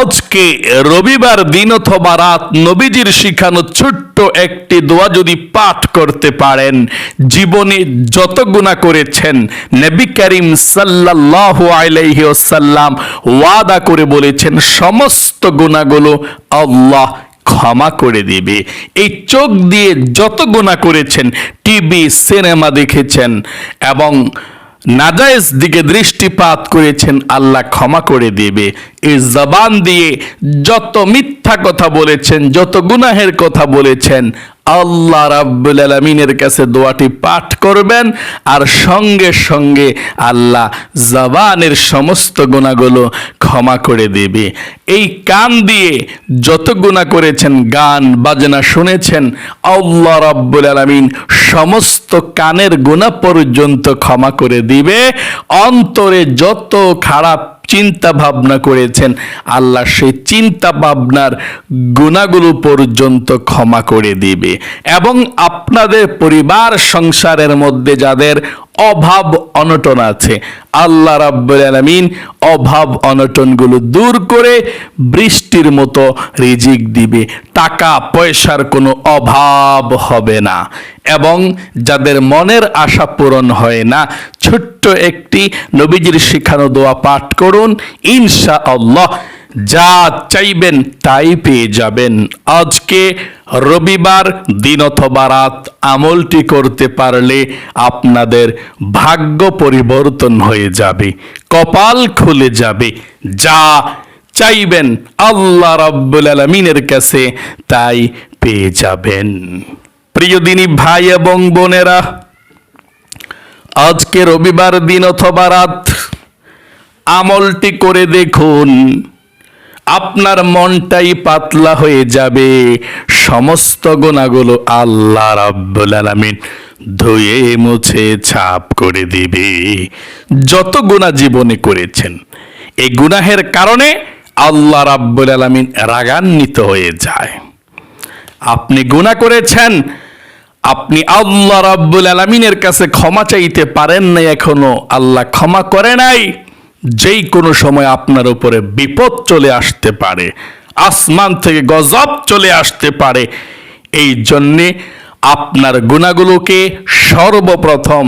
আজকে রবিবার দিন অথবা রাত নবীজির শিখানো ছোট্ট একটি দোয়া যদি পাঠ করতে পারেন, জীবনে যত গুণা করেছেন, নবী করিম সাল্লাল্লাহু আলাইহি ওয়াসাল্লাম ওয়াদা করে বলেছেন, সমস্ত গুণাগুলো আল্লাহ ক্ষমা করে দিবে। এই চোখ দিয়ে যত গুণা করেছেন, টিভি, সিনেমা দেখেছেন এবং নাজায়েজ দিকে দৃষ্টিপাত করেছেন, আল্লাহ ক্ষমা করে দেবে। এই জবান দিয়ে যত মিথ্যা কথা বলেছেন, যত গুনাহের কথা বলেছেন আল্লাহ রাব্বুল আলমিনের কাছে দোয়াটি পাঠ করবেন আর সঙ্গে সঙ্গে আল্লাহ জবানের সমস্ত গুণাগুলো ক্ষমা করে দেবে। এই কান দিয়ে যত গুণা করেছেন, গান, বাজনা শুনেছেন, আল্লাহ রাব্বুল আলমিন সমস্ত কানের গুণা পর্যন্ত ক্ষমা করে দিবে। অন্তরে যত খারাপ চিন্তা ভাবনা করেছেন। আল্লাহ সেই চিন্তা ভাবনার গুণাগুলো পর্যন্ত ক্ষমা করে দিবে। এবং আপনাদের পরিবার সংসারের মধ্যে যাদের অভাব অনটন আছে। আল্লাহ রাব্বুল আলামিন অভাব অনটনগুলো দূর করে বৃষ্টির মতো রিজিক দিবে। টাকা পয়সার কোনো অভাব হবে না। এবং যাদের মনের আশা পূরণ হয় না, ছোট্ট একটি নবীজির শিখানো দোয়া পাঠ করুন। ইনশা আল্লাহ যা চাইবেন তাই পেয়ে যাবেন। আজকে রবিবার, দিন অথবা রাত আমলটি করতে পারলে আপনাদের ভাগ্য পরিবর্তন হয়ে যাবে, কপাল খুলে যাবে। যা চাইবেন আল্লাহ রাব্বুল আলমিনের কাছে তাই পেয়ে যাবেন। প্রিয় দিনী ভাই এবং বোনেরা, আজকে রবিবার, দিন অথবা রাত আমলটি করে দেখুন। আপনার মনটাই পাতলা হয়ে যাবে। সমস্ত গোনাগুলো আল্লাহ রাব্বুল আলামিন ধুয়ে মুছে ছাপ করে দিবে। যত গুণা জীবনে করেছেন, এই গুনাহের কারণে আল্লাহ রাব্বুল আলামিন রাগান্বিত হয়ে যায়। আপনি গুনাহ করেছেন, আপনি আল্লাহ রাব্বুল আলামিনের কাছে ক্ষমা চাইতে পারেন নাই এখনও, আল্লাহ ক্ষমা করে নাই। যেই কোনো সময় আপনার উপরে বিপদ চলে আসতে পারে, আসমান থেকে গজব চলে আসতে পারে। এই জন্যে আপনার গুণাগুলোকে সর্বপ্রথম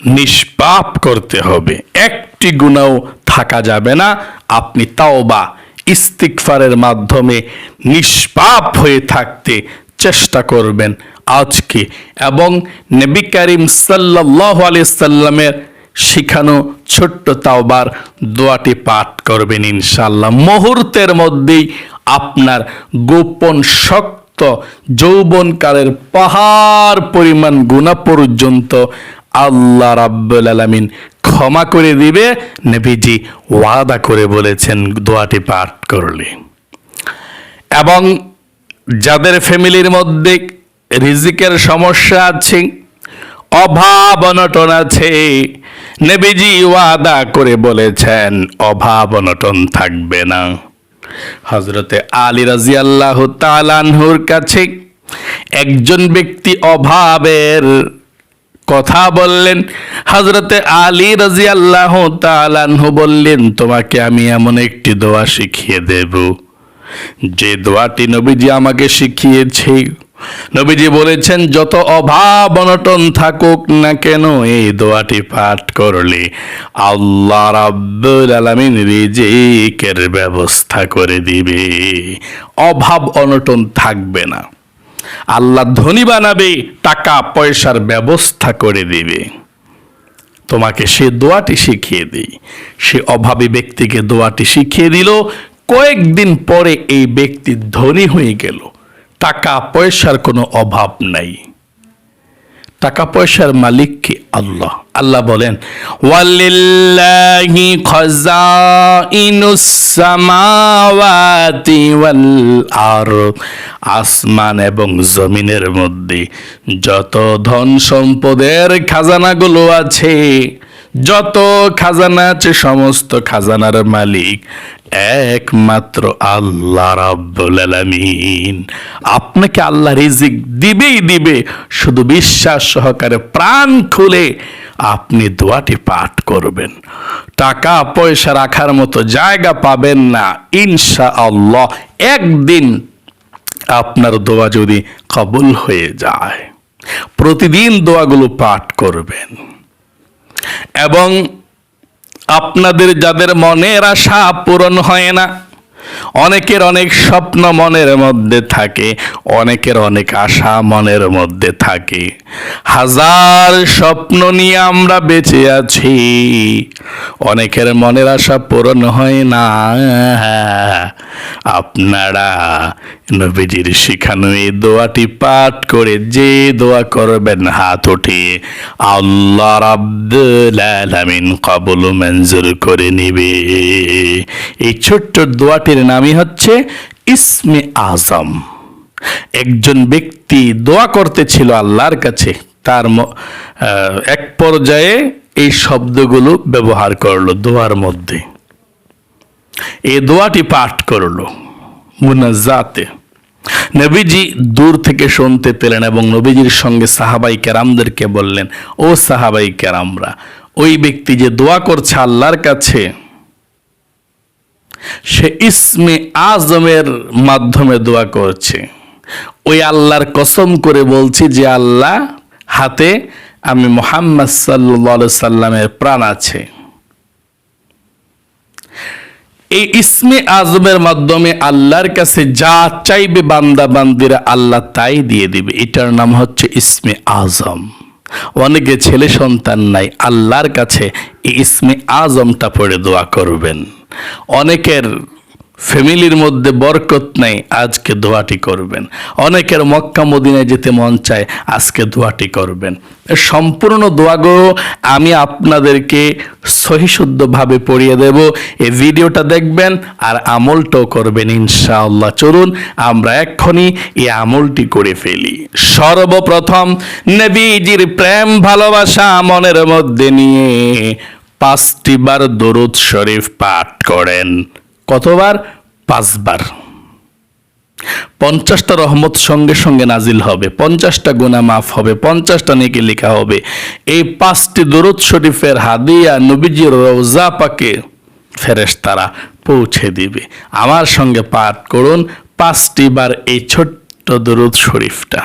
নিষ্পাপ করতে হবে। একটি গুণাও থাকা যাবে না। আপনি তাও বা ইস্তিকফারের মাধ্যমে নিষ্পাপ হয়ে থাকতে চেষ্টা করবেন আজকে। এবং নবী করিম সাল্লাহ সাল্লামের শিখানো ছোট্ট তাওবার দোয়াটি পাঠ করবেন ইনশাল্লাহ মুহূর্তের মধ্যেই আপনার গোপন শক্ত যৌবনকালের পাহাড় পরিমাণ গুণা পর্যন্ত আল্লাহ রাব্বুল আলামিন ক্ষমা করে দিবে। নবীজি ওয়াদা করে বলেছেন দোয়াটি পাঠ করলে। এবং যাদের ফ্যামিলির মধ্যে রিজিকের সমস্যা আছে অভাব অনটন আছে। নেবিজি ওয়াদা করে বলেছেন অভাব অনটন থাকবে না। হজরতে আলী রাজি আল্লাহ তালানহুর কাছে একজন ব্যক্তি অভাবের কথা বললেন। হজরতে আলী রাজি আল্লাহ তালানহু বললেন, তোমাকে আমি এমন একটি দোয়া শিখিয়ে দেব। যে দোয়াটি নবীজি আমাকে শিখিয়েছে নবীজি বলেছেন, যত অভাব অনটন থাকুক না কেন, এই দোয়াটি পাঠ করলে আল্লাহ রাব্বুল আলামিন রিজিকের ব্যবস্থা করে দিবে। অভাব অনটন থাকবে না। আল্লাহ ধনী বানাবে, টাকা পয়সার ব্যবস্থা করে দিবে। তোমাকে সে দোয়াটি শিখিয়ে দিই। সে অভাবী ব্যক্তিকে দোয়াটি শিখিয়ে দিল। কয়েকদিন পরে এই ব্যক্তি ধনী হয়ে গেল। টাকা পয়সার কোনো অভাব নাই। টাকা পয়সার মালিক কি আল্লাহ? আল্লাহ বলেন আসমান এবং জমিনের মধ্যে যত ধন সম্পদের খাজানাগুলো আছে যত খাজানা আছে, সমস্ত খাজানার মালিক একমাত্র আল্লাহ রাব্বুল আপনাকে আল্লাহ রিজিক দিবেই দিবে, শুধু বিশ্বাস সহকারে প্রাণ খুলে আপনি দোয়াটি পাঠ করবেন। টাকা পয়সা রাখার মতো জায়গা পাবেন না ইনশা আল্লাহ একদিন আপনার দোয়া যদি কবুল হয়ে যায়। প্রতিদিন দোয়াগুলো পাঠ করবেন। এবং আপনাদের যাদের মনের আশা পূরণ হয় না, অনেকের অনেক স্বপ্ন মনের মধ্যে থাকে, অনেকের অনেক আশা মনের মধ্যে থাকে। হাজার স্বপ্ন নিয়ে আমরা বেঁচে আছি, অনেকের মনের আশা পূরণ হয় না। আপনারা নবীজির শিখানো এই দোয়াটি পাঠ করে যে দোয়া করবেন হাত উঠিয়ে আল্লাহ আলামিন কবুল মঞ্জুর করে নিবে। এই ছোট্ট দোয়াটির নামই হচ্ছে ইসমে আজম। একজন ব্যক্তি দোয়া করতেছিল আল্লাহর কাছে, তার এক পর্যায়ে এই শব্দগুলো ব্যবহার করল দোয়ার মধ্যে। এই দোয়াটি পাঠ করল। মুনাজাতে। নবীজি দূর থেকে শুনতে পেলেন এবং নবীজির সঙ্গে সাহাবাই কেরামদেরকে বললেন, ও সাহাবাই কেরামরা, ওই ব্যক্তি যে দোয়া করছে আল্লাহর কাছে, সে ইসমে আজমের মাধ্যমে দোয়া করছে। ওই আল্লাহর কসম করে বলছি যে আল্লাহ হাতে আমি মোহাম্মদ সাল্লা সাল্লামের প্রাণ আছে। এই ইসমে আজমের মাধ্যমে আল্লাহর কাছে যা চাইবে বান্দা বান্দিরা আল্লাহ তাই দিয়ে দিবে। এটার নাম হচ্ছে ইসমে আজম। অনেকে ছেলে সন্তান নাই, আল্লাহর কাছে এই ইসমে আজমটা পড়ে দোয়া করবেন। অনেকের ফ্যামিলির মধ্যে বরকত নেই, আজকে দোয়াটি করবেন। অনেকের মক্কা মদিনায় যেতে মন চায়, আজকে দোয়াটি করবেন। সম্পূর্ণ দোয়াগুলো আমি আপনাদেরকে সহিশুদ্ধভাবে পড়িয়ে দেব। এই ভিডিওটা দেখবেন আর আমলটাও করবেন ইনশাআল্লাহ। চলুন, আমরা এক্ষুনি এই আমলটি করে ফেলি। সর্বপ্রথম, নবীজির প্রেম, ভালোবাসা মনের মধ্যে নিয়ে পাঁচটি বার দরুদ শরীফ পাঠ করেন। কতবার? পাঁচবার। পঞ্চাশটা রহমত সঙ্গে সঙ্গে নাজিল হবে, পঞ্চাশটা গুণা মাফ হবে, পঞ্চাশটা নেকি লেখা হবে। এই পাঁচটি দরুদ শরীফের হাদিয়া নবীজির রওজা পাকে ফেরেশতারা পৌঁছে দিবে। আমার সঙ্গে পাঠ করুন পাঁচটি বার এই ছোট্ট দরুদ শরীফটা।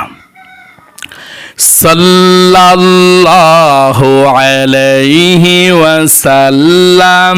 সাল্লাল্লাহু আলাইহি ওয়াসাল্লাম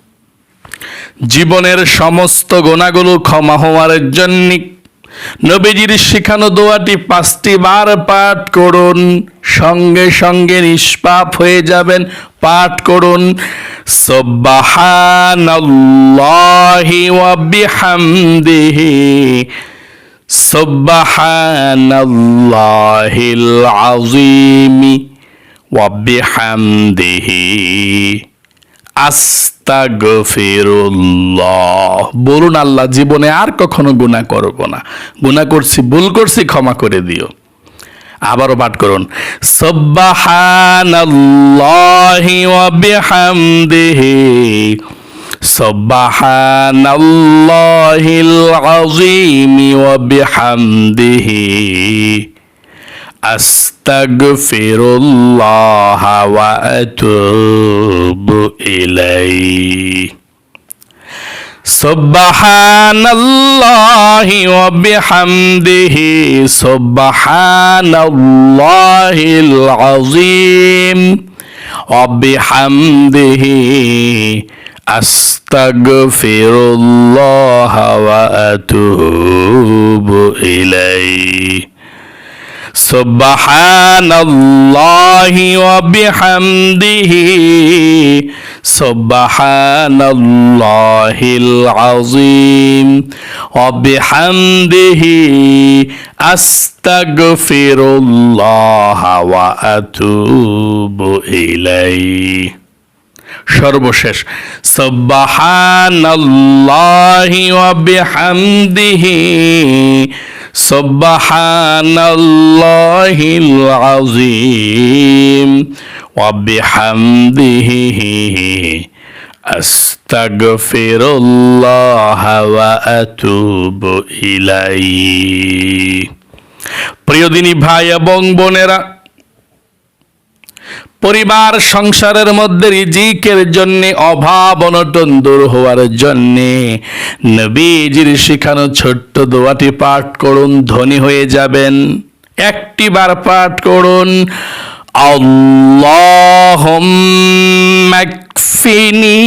জীবনের সমস্ত গোনাগুলো ক্ষমা হওয়ার জন্য নবীজির শিখানো দোয়াটি পাঁচটি বার পাঠ করুন। সঙ্গে সঙ্গে নিষ্পাপ হয়ে যাবেন। পাঠ করুন। সুবহানাল্লাহি ওয়া বিহামদিহি। সুবহানাল্লাহিল আযীমি ওয়া বিহামদিহি। আস্তাগফিরুল্লাহ। বলুন আল্লাহ, জীবনে আর কখনো গুনাহ করব না। গুনাহ করছি, ভুল করছি, ক্ষমা করে দিও। আবারও পাঠ করুন। সুবহানাল্লাহি ওয়া বিহামদিহি। সুবহানাল্লাহিল আযীমি ওয়া বিহামদিহি। আস্তাগফিরুল্লাহ ওয়া আতুবু ইলাইহি সুবহানাল্লাহি ওয়া বিহামদিহি সুবহানাল্লাহিল আযীম ওয়া বিহামদিহি আস্তাগফিরুল্লাহ ওয়া আতুবু ইলাইহি সুবহানাল্লাহি ওয়া বিহামদিহি সুবহানাল্লাহিল আযীম ওয়া বিহামদিহি আস্তাগফিরুল্লাহ ওয়া আতুবু ইলাইহি। সর্বশেষ সুবহানাল্লাহি ওয়া বিহামদিহি, সুবহানাল্লাহিল আযীম ওয়া বিহামদিহি, আস্তাগফিরুল্লাহ ওয়া আতুবু ইলাইহি। প্রিয় দিনী ভাই এবং বোনেরা পরিবার সংসারের মধ্যে রিজিকের জন্য অভাব অনটন দূর হওয়ার জন্য নবীজির শিখানো ছোট্ট দোয়াটি পাঠ করুন ধনী হয়ে যাবেন একটি বার পাঠ করুন আল্লাহুম্মাকফিনি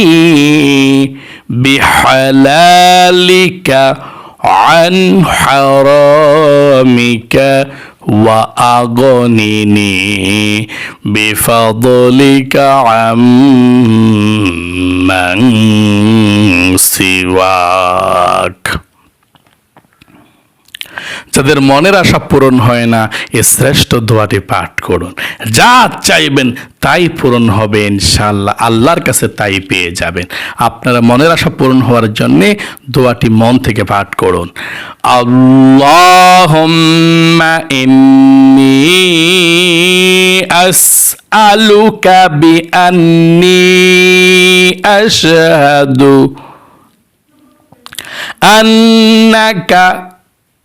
বিহালালিকা عن حرامك وأغنني بفضلك عمن سواك. যাদের মনের আশা পূরণ হয় না, এ শ্রেষ্ঠ দোয়াটি পাঠ করুন। যা চাইবেন তাই পূরণ হবে ইনশাল্লাহ আল্লাহর কাছে তাই পেয়ে যাবেন। আপনারা মনের আশা পূরণ হওয়ার জন্যে দোয়াটি মন থেকে পাঠ করুন। আন্নাকা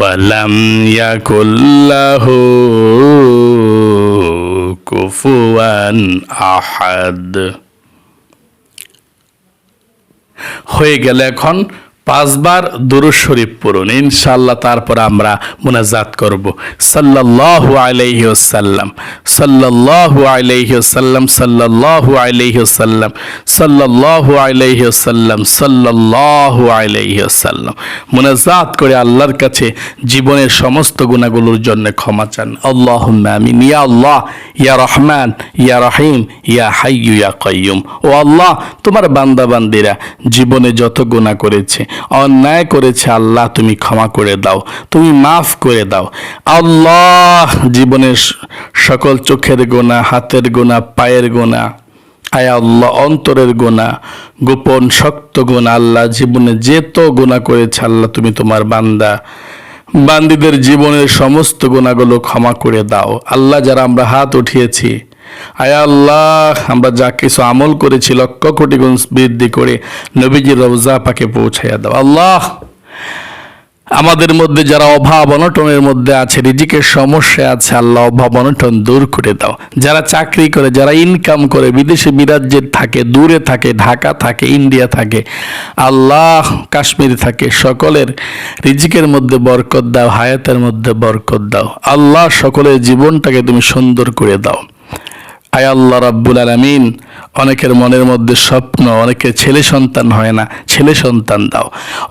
ولم يكن له كفوا أحد হয়ে গেল এখন পাঁচবার দুরুদ শরীফ পড়ুন ইনশাল্লাহ তারপর আমরা মুনাজাত করব। ওয়াসাল্লাম, সাল্লাল্লাহু আলাইহি ওয়াসাল্লাম, সাল্লাল্লাহু আলাইহি ওয়াসাল্লাম, সাল্লাল্লাহু আলাইহি ওয়াসাল্লাম মুনাজাত করে আল্লাহর কাছে জীবনের সমস্ত গুণাগুলোর জন্য ক্ষমা চান। আল্লাহুম্মা আমিন। ইয়া আল্লাহ, ইয়া রহমান, ইয়া রহিম, ইয়া হাইয়ু, ইয়া কাইয়ুম। ও আল্লাহ, তোমার বান্দা বান্দিরা জীবনে যত গুনাহ করেছে অন্যায় করেছে আল্লাহ, তুমি ক্ষমা করে দাও, তুমি মাফ করে দাও। আল্লাহ জীবনের সকল চোখের গোনা, হাতের গোনা, পায়ের গোনা, আয় আল্লাহ, অন্তরের গোনা, গোপন, শক্ত গোনা, আল্লাহ জীবনে যে তো গোনা করেছে, আল্লাহ তুমি তোমার বান্দা। বান্দিদের জীবনের সমস্ত গুণাগুলো ক্ষমা করে দাও। আল্লাহ, যারা আমরা হাত উঠিয়েছি আয় আল্লাহ, আমরা যা কিছু আমল করেছি লক্ষ কোটি গুণ বৃদ্ধি করে নবীজির রওজা পাকে পৌঁছাইয়া দাও। আল্লাহ, আমাদের মধ্যে যারা অভাব অনটনের মধ্যে আছে, রিজিকের সমস্যা আছে, আল্লাহ অভাব অনটন দূর করে দাও। যারা চাকরি করে, যারা ইনকাম করে, বিদেশে বিরাজ্যে থাকে, দূরে থাকে, ঢাকা থাকে, ইন্ডিয়া থাকে, আল্লাহ কাশ্মীর থাকে, সকলের রিজিকের মধ্যে বরকত দাও, হায়াতের মধ্যে বরকত দাও। আল্লাহ সকলের জীবনটাকে তুমি সুন্দর করে দাও। আয় আল্লাহ রাব্বুল আলামিন। অনেকের মনের মধ্যে স্বপ্ন অনেকের ছেলে সন্তান হয় না, ছেলে সন্তান দাও।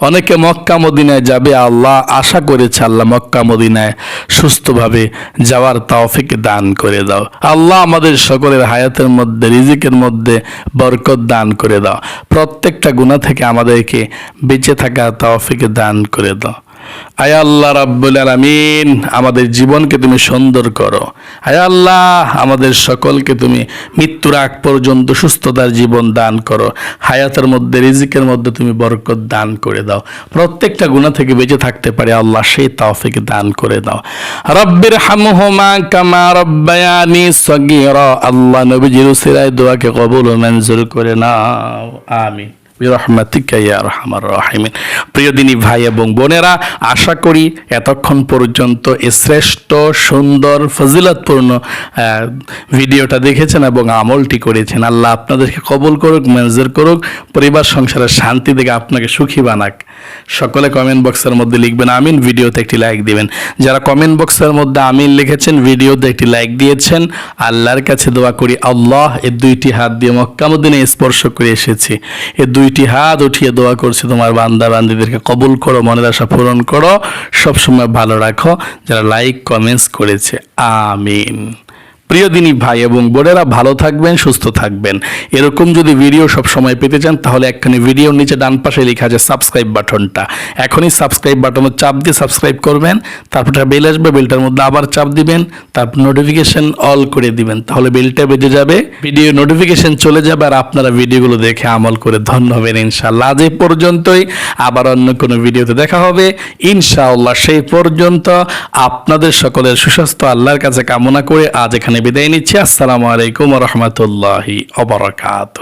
অনেকে মক্কা মদিনায় যাবে, আল্লাহ আশা করেছে আল্লাহ মক্কা মদিনায় সুস্থভাবে যাওয়ার তাওফিক দান করে দাও। আল্লাহ আমাদের সকলের হায়াতের মধ্যে, রিজিকের মধ্যে বরকত দান করে দাও। প্রত্যেকটা গুণা থেকে আমাদেরকে বেঁচে থাকা তাওফিক দান করে দাও। আয় আল্লাহ রাব্বুল আলামিন, আমাদের জীবনকে তুমি সুন্দর করো। আয় আল্লাহ, আমাদের সকলকে তুমি মৃত্যুর আগ পর্যন্ত সুস্থতার জীবন দান করো। হায়াতের মধ্যে, রিজিকের মধ্যে তুমি বরকত দান করে দাও। প্রত্যেকটা গুণা থেকে বেঁচে থাকতে পারে আল্লাহ, সেই তাওফিক দান করে দাও। রব্বির হামহুমা কামা রব্বায়ানি সগীরা। আল্লাহ নবীজির উসিরায় দোয়াকে কবুল ও মঞ্জুর করে নাও। আমিন। প্রিয় দিনী ভাই এবং বোনেরা, আশা করি এতক্ষণ পর্যন্ত শ্রেষ্ঠ, সুন্দর, ফজিলতপূর্ণ ভিডিওটা দেখেছেন এবং আমলটি করেছেন। আল্লাহ আপনাদেরকে কবুল করুক করুক, পরিবার, সংসারের শান্তি আপনাকে সুখী বানাক। সকলে কমেন্ট বক্সের মধ্যে লিখবেন, আমিন। ভিডিওতে একটি লাইক দিবেন। যারা কমেন্ট বক্সের মধ্যে আমিন লিখেছেন, ভিডিওতে একটি লাইক দিয়েছেন, আল্লাহর কাছে দোয়া করি, আল্লাহ এই দুইটি হাত দিয়ে মক্কামুদ্দিনে স্পর্শ করে এসেছি। এই দুইটি হাত উঠিয়ে দোয়া করছি তোমার বান্দা বান্দিদেরকে কবুল করো, মনের আশা পূরণ করো, সবসময় ভালো রাখো। যারা লাইক কমেন্টস করেছে, আমিন। প্রিয় দিনী ভাই এবং বোনেরা, ভালো থাকবেন, সুস্থ থাকবেন। এরকম যদি ভিডিও সব সময় পেতে চান, তাহলে একখানি ভিডিওর নিচে ডান পাশে লেখা আছে সাবস্ক্রাইব বাটনটা। এখনই সাবস্ক্রাইব বাটনে চাপ দিয়ে সাবস্ক্রাইব করবেন, তারপর বেল আসবে বেলটার মধ্যে আবার চাপ দিবেন, তারপর নোটিফিকেশন অল করে দিবেন। তাহলে বেলটা বেজে যাবে ভিডিও নোটিফিকেশন চলে যাবে, আর আপনারা ভিডিওগুলো দেখে আমল করে ধন্য হবেন ইনশাআল্লাহ। এই পর্যন্তই, আবার অন্য কোনো ভিডিওতে দেখা হবে। ইনশাআল্লাহ সেই পর্যন্ত আপনাদের সকলের সুস্বাস্থ্য, আল্লাহর কাছে কামনা করে আজ এখানে বিদায় নিচ্ছি। আসসালামু আলাইকুম রহমতুল্লাহি অবরাকাত